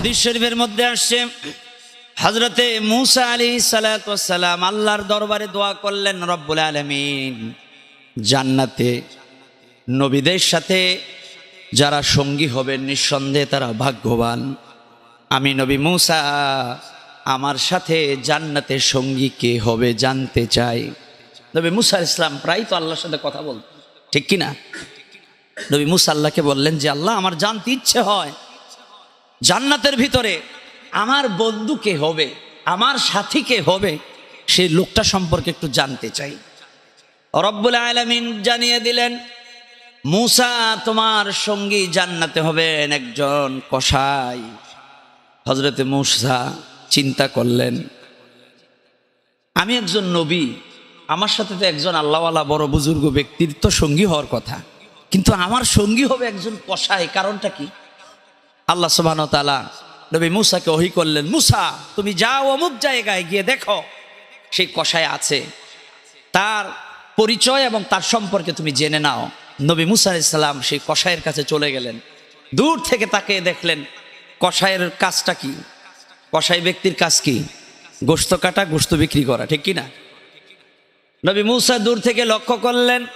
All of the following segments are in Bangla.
হাদিস শরীফের মধ্যে আসছে হজরতে মুসা আলী সালাম আল্লাহর দরবারে দোয়া করলেন, রব্বুল আলমিন, জান্নাতে নবীদের সাথে যারা সঙ্গী হবেন নিঃসন্দেহে তারা ভাগ্যবান। আমি নবী মুসা, আমার সাথে জান্নাতে সঙ্গী কে হবে জানতে চাই। নবী মুসা ইসলাম প্রায় তো আল্লাহর সাথে কথা বল ঠিক কি না নবী মুসা আল্লাহকে বললেন যে, আল্লাহ, আমার জানতে ইচ্ছে হয় জান্নাতের ভিতরে আমার বন্ধু কে হবে, আমার সাথী কে হবে সেই লোকটা সম্পর্কে একটু জানতে চাই। রব্বুল আলমিন জানিয়ে দিলেন, মুসা তোমার সঙ্গী জান্নাতে হবেন একজন কসাই। হজরতে মুসা চিন্তা করলেন, আমি একজন নবী, আমার সাথে তো একজন আল্লাহওয়ালা বড় বুজুর্গ ব্যক্তির তো সঙ্গী হওয়ার কথা। কিন্তু আমার সঙ্গী হবে একজন কসাই, কারণটা কি? আল্লাহ সুবাহ তালা নবী মুসাকে ওহি করলেন, মুসা, তুমি যাও অমুক জায়গায় গিয়ে দেখো সেই কষায় আছে। তার পরিচয় এবং তার সম্পর্কে তুমি জেনে নাও। নবী মুসা ইসলাম সেই কষায়ের কাছে চলে গেলেন। দূর থেকে তাকে দেখলেন কষায়ের কাজটা কি? কষাই ব্যক্তির কাজ কি? গোস্ত কাটা গোস্ত বিক্রি করা, ঠিক কি না? নবী মুসা দূর থেকে লক্ষ্য করলেন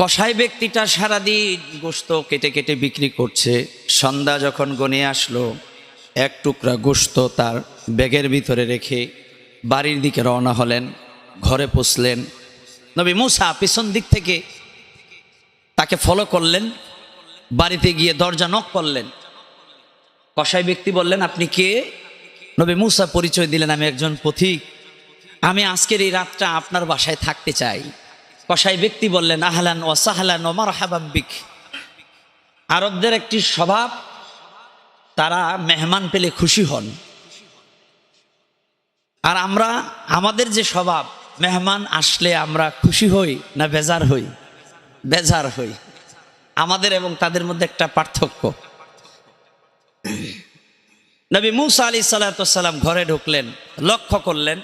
কসাই ব্যক্তিটা সারাদিন গোস্ত কেটে কেটে বিক্রি করছে। সন্ধ্যা যখন গনে আসলো, এক টুকরা গোস্ত তার ব্যাগের ভিতরে রেখে বাড়ির দিকে রওনা হলেন, ঘরে পৌঁছলেন। নবী মুসা পিছন দিক থেকে তাকে ফলো করলেন, বাড়িতে গিয়ে দরজা নক করলেন। কসাই ব্যক্তি বললেন, আপনি কে? নবী মুসা পরিচয় দিলেন, আমি একজন পথিক। আমি আজকের এই রাতটা আপনার বাসায় থাকতে চাই। কসাই ব্যক্তি বললেন, আহলান ও সাহলান ও মারহাবাম্বিক আরবদের একটি স্বভাব, তারা মেহমান পেলে খুশি হন। আর আমরা, আমাদের যে স্বভাব, মেহমান আসলে আমরা খুশি হই না বেজার হই? বেজার হই। আমাদের এবং তাদের মধ্যে একটা পার্থক্য। নবী মুসা আলী সাল্লাম ঘরে ঢুকলেন, লক্ষ্য করলেন,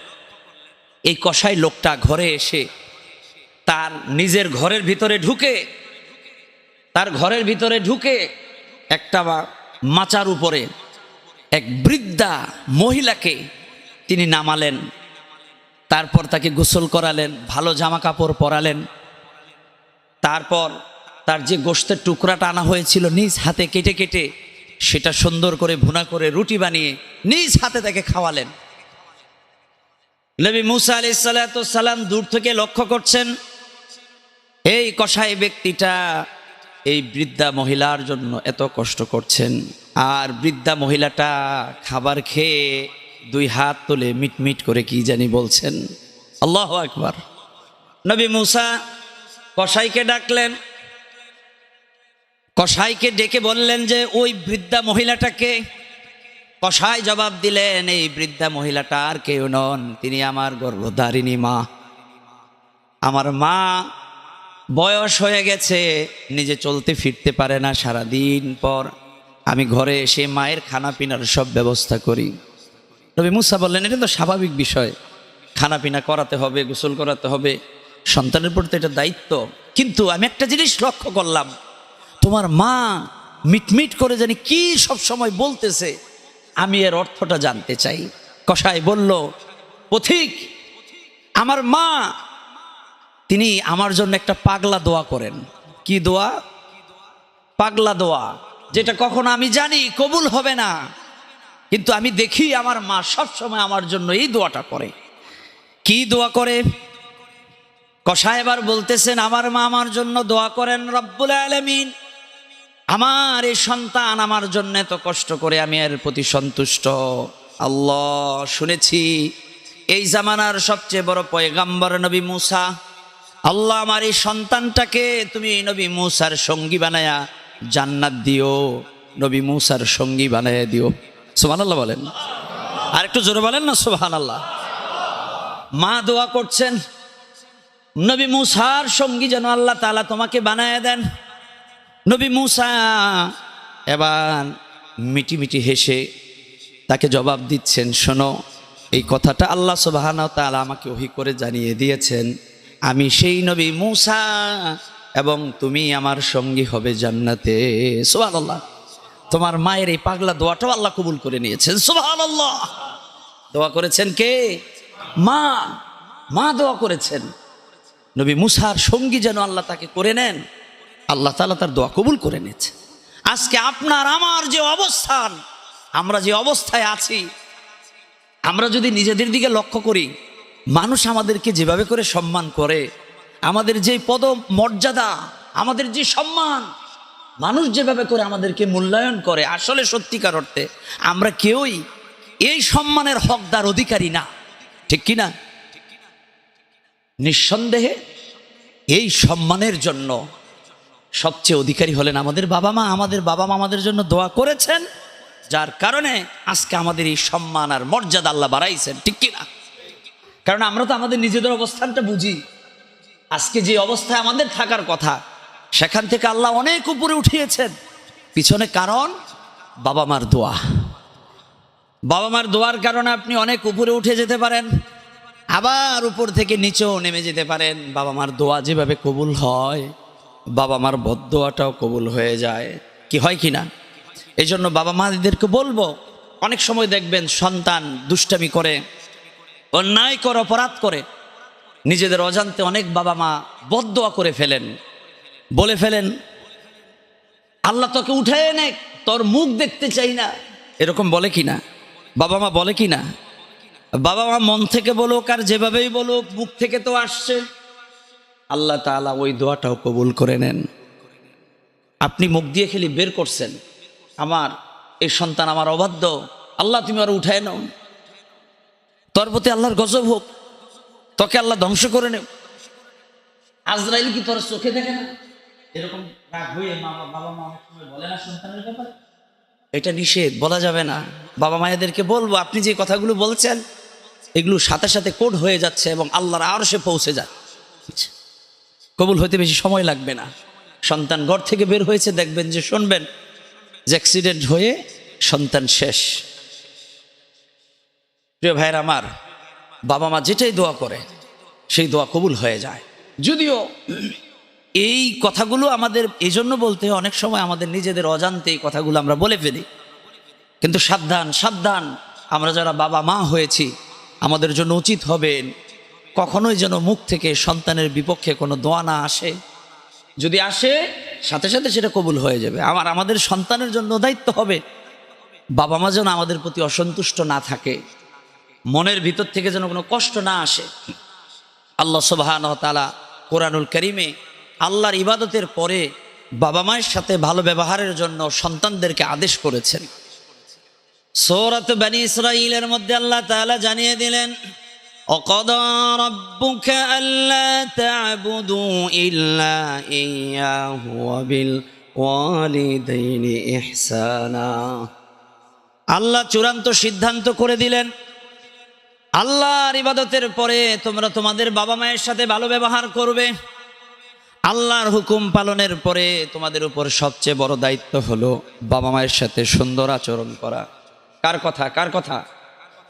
এই কসাই লোকটা ঘরে এসে তার নিজের ঘরের ভিতরে ঢুকে, তার ঘরের ভিতরে ঢুকে একটা মাচার উপরে এক বৃদ্ধা মহিলাকে তিনি নামালেন, তারপর তাকে গোসল করালেন, ভালো জামা কাপড় পরালেন। তারপর তার যে গোষ্ঠের টুকরাটা আনা হয়েছিল নিজ হাতে কেটে কেটে, সেটা সুন্দর করে ভুনা করে রুটি বানিয়ে নিজ হাতে তাকে খাওয়ালেন। নবী মুসা আলি সালাম দূর থেকে লক্ষ্য করছেন এই কসাই ব্যক্তিটা এই বৃদ্ধা মহিলার জন্য এত কষ্ট করছেন। আর বৃদ্ধা মহিলাটা খাবার খেয়ে দুই হাত তুলে মিটমিট করে কি জানি বলছেন, আল্লাহ একবার নবী মুসা কসাইকে ডাকলেন। কসাইকে ডেকে বললেন যে, ওই বৃদ্ধা মহিলাটাকে। কসাই জবাব দিলেন, এই বৃদ্ধা মহিলাটা আর কেউ নন, তিনি আমার গর্ভধারিণী মা। আমার মা বয়স হয়ে গেছে, নিজে চলতে ফিরতে পারে না সারা দিন পর। আমি ঘরে এসে মায়ের খানা পিনার সব ব্যবস্থা করি। রবি মুসা বললেন, এটা তো স্বাভাবিক বিষয়। খানা পিনা করাতে হবে, গোসল করাতে হবে। সন্তানের প্রতি এটা দায়িত্ব। কিন্তু আমি একটা জিনিস লক্ষ্য করলাম, তোমার মা মিটমিট করে জানি কি সব সময় বলতেছে। আমি এর অর্থটা জানতে চাই। কসাই বলল, পথিক, আমার মা তিনি আমার জন্য একটা পাগলা দোয়া করেন। কি দোয়া? পাগলা দোয়া। যেটা কখনো আমি জানি, কবুল হবে না। কিন্তু আমি দেখি আমার মা সব সময় আমার জন্য এই দোয়াটা করে। কি দোয়া করে? কষা এবার বলতেছেন, আমার মা আমার জন্য দোয়া করেন রব্বুল আলমিন। আমার এই সন্তান আমার জন্য এত কষ্ট করে আমি এর প্রতি সন্তুষ্ট। আল্লাহ, শুনেছি। এই জামানার সবচেয়ে বড় পয়গাম্বর নবী মুসা আল্লাহ আমার এই সন্তানটাকে তুমি নবী মূসার সঙ্গী বানায়া জান্নাত দিও, নবী মূসার সঙ্গী বানায়া দিও। সোহান আল্লাহ বলেন। আর একটু জোরে বলেন না সোহান আল্লাহ মা দোয়া করছেন, নবী মূসার সঙ্গী যেন আল্লাহ তালা তোমাকে বানায় দেন। নবী মূসা এবার মিটি মিটি হেসে তাকে জবাব দিচ্ছেন, শোনো, এই কথাটা আল্লাহ সুবাহান তালা আমাকে ওহি করে জানিয়ে দিয়েছেন। আমি সেই নবী মুসা এবং তুমি আমার সঙ্গী হবে জান্নাতে। সোহান আল্লাহ তোমার মায়ের এই পাগলা দোয়াটাও আল্লাহ কবুল করে নিয়েছেন। সুবহানাল্লাহ। দোয়া করেছেন কে? মা। মা দোয়া করেছেন। নবী মুসার সঙ্গী যেন আল্লাহ তাকে করে নেন, আল্লাহ তাআলা তার দোয়া কবুল করে নিয়েছে। আজকে আপনার আমার যে অবস্থান, আমরা যে অবস্থায় আছি, আমরা যদি নিজেদের দিকে লক্ষ্য করি মানুষ আমাদেরকে যেভাবে করে সম্মান করে, আমাদের যে পদ মর্যাদা আমাদের যে সম্মান, মানুষ যেভাবে করে আমাদেরকে মূল্যায়ন করে, আসলে সত্যিকার অর্থে আমরা কেউই এই সম্মানের হকদার অধিকারী না। ঠিক কি না? নিঃসন্দেহে এই সম্মানের জন্য সবচেয়ে অধিকারী হলেন আমাদের বাবা মা। আমাদের বাবা মা আমাদের জন্য দোয়া করেছেন, যার কারণে আজকে আমাদের এই সম্মান আর মর্যাদা আল্লাহ বাড়াইছেন। ঠিক কিনা কারণ আমরা তো আমাদের নিজেদের অবস্থানটা বুঝি। আজকে যে অবস্থায় আমাদের থাকার কথা, সেখান থেকে আল্লাহ অনেক উপরে উঠিয়েছেন। পিছনে কারণ, বাবা মার দোয়া। বাবা মার দোয়ার কারণে আপনি অনেক উপরে উঠে যেতে পারেন, আবার উপর থেকে নিচেও নেমে যেতে পারেন। বাবা মার দোয়া যেভাবে কবুল হয়, বাবা মার বদোয়াটাও কবুল হয়ে যায়। কি হয় কি না? এই জন্য বাবা মাদেরকে বলব, অনেক সময় দেখবেন সন্তান দুষ্টামি করে অন্যায় করে, অপরাধ করে। নিজেদের অজান্তে অনেক বাবা মা বদোয়া করে ফেলেন। বলে ফেলেন, আল্লাহ তোকে উঠে নে, তোর মুখ দেখতে চাই না। এরকম বলে কি না? বাবা মা বলে কি না? বাবা মা মন থেকে বলুক আর যেভাবেই বলুক, মুখ থেকে তো আসছে। আল্লাহ তাআলা ওই দোয়াটাও কবুল করে নেন। আপনি মুখ দিয়ে খেলি বের করছেন। আমার, এই সন্তান আমার অবাধ্য। আল্লাহ তুমি আর উঠায় নাও। তোর প্রতি আল্লাহর গজব হোক, তোকে আল্লাহ ধ্বংস করে নেব। আজরাইল কি তোর চোখে দেখে না? এরকম রাগ হয়ে মা বাবা মা অনেক সময় বলে না সন্তানের ব্যাপারে? এটা নিষেধ, বলা যাবে না। বাবা মায়েদেরকে বলব, আপনি যে কথাগুলো বলছেন, এগুলো সাথে সাথে কোড হয়ে যাচ্ছে এবং আল্লাহর আরও সে পৌঁছে যায়। কবুল হতে বেশি সময় লাগবে না। সন্তান ঘর থেকে বের হয়েছে, দেখবেন যে শুনবেন যে অ্যাক্সিডেন্ট হয়ে সন্তান শেষ। প্রিয় ভাইয়ের আমার, বাবা মা যেটাই দোয়া করে, সেই দোয়া কবুল হয়ে যায়। যদিও এই কথাগুলো আমাদের এই জন্য বলতে অনেক সময় আমাদের নিজেদের অজান্তে এই কথাগুলো আমরা বলে ফেলি। কিন্তু সাবধান সাবধান, আমরা যারা বাবা মা হয়েছি, আমাদের জন্য উচিত হবে কখনোই যেন মুখ থেকে সন্তানের বিপক্ষে কোনো দোয়া না আসে। যদি আসে, সাথে সাথে সেটা কবুল হয়ে যাবে। আমার, আমাদের সন্তানের জন্য দায়িত্ব হবে, বাবা মা যেন আমাদের প্রতি অসন্তুষ্ট না থাকে। মনের ভিতর থেকে যেন কোনো কষ্ট না আসে আল্লাহ সুবাহান তালা কোরআনুল করিমে আল্লাহর ইবাদতের পরে বাবা মায়ের সাথে ভালো ব্যবহারের জন্য সন্তানদেরকে আদেশ করেছেন সৌরত বানী ইসরাইলের মধ্যে আল্লাহ তাআলা জানিয়ে দিলেন وقضى ربك ألا تعبدوا إلا إياه وبالوالدين إحسانا আল্লাহ চূড়ান্ত সিদ্ধান্ত করে দিলেন আল্লাহর ইবাদতের পরে তোমরা তোমাদের বাবা মায়ের সাথে ভালো ব্যবহার করবে। আল্লাহর হুকুম পালনের পরে তোমাদের উপর সবচেয়ে বড় দায়িত্ব হলো বাবা মায়ের সাথে সুন্দর আচরণ করা। কার কথা? কার কথা?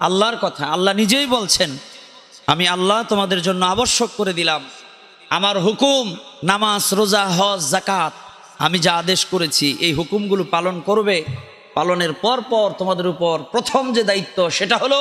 আল্লাহর কথা। আল্লাহ নিজেই বলছেন, আমি আল্লাহ তোমাদের জন্য আবশ্যক করে দিলাম। আমার হুকুম নামাজ, রোজা, হজ জাকাত আমি যা আদেশ করেছি, এই হুকুমগুলো পালন করবে। পালনের পর পর তোমাদের উপর প্রথম যে দায়িত্ব সেটা হলো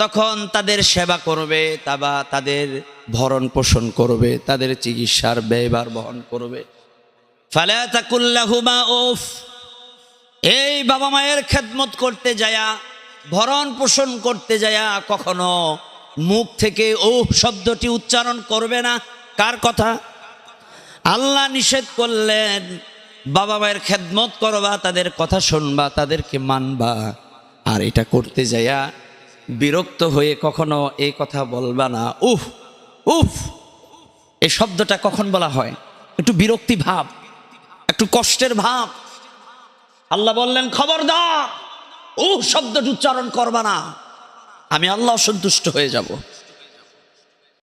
তখন তাদের সেবা করবে, তাবা তাদের ভরণ পোষণ করবে, তাদের চিকিৎসার ব্যয়ভার বহন করবে। ফালাতাকুল্লাহুমা ওফ এই বাবা মায়ের খেদমত করতে যায়া, ভরণ পোষণ করতে যায়া কখনো মুখ থেকে ও শব্দটি উচ্চারণ করবে না। কার কথা? আল্লাহ নিষেধ করলেন, বাবা মায়ের খেদমত করবা, তাদের কথা শুনবা, তাদেরকে মানবা। আর এটা করতে যাইয়া বিরক্ত হয়ে কখনো এই কথা বলবা না। উফ উফ এই শব্দটা কখন বলা হয়? একটু বিরক্তি ভাব, একটু কষ্টের ভাব। আল্লাহ বললেন খবর দা ও শব্দটি উচ্চারণ করবা না। আমি আল্লাহ সন্তুষ্ট হয়ে যাব।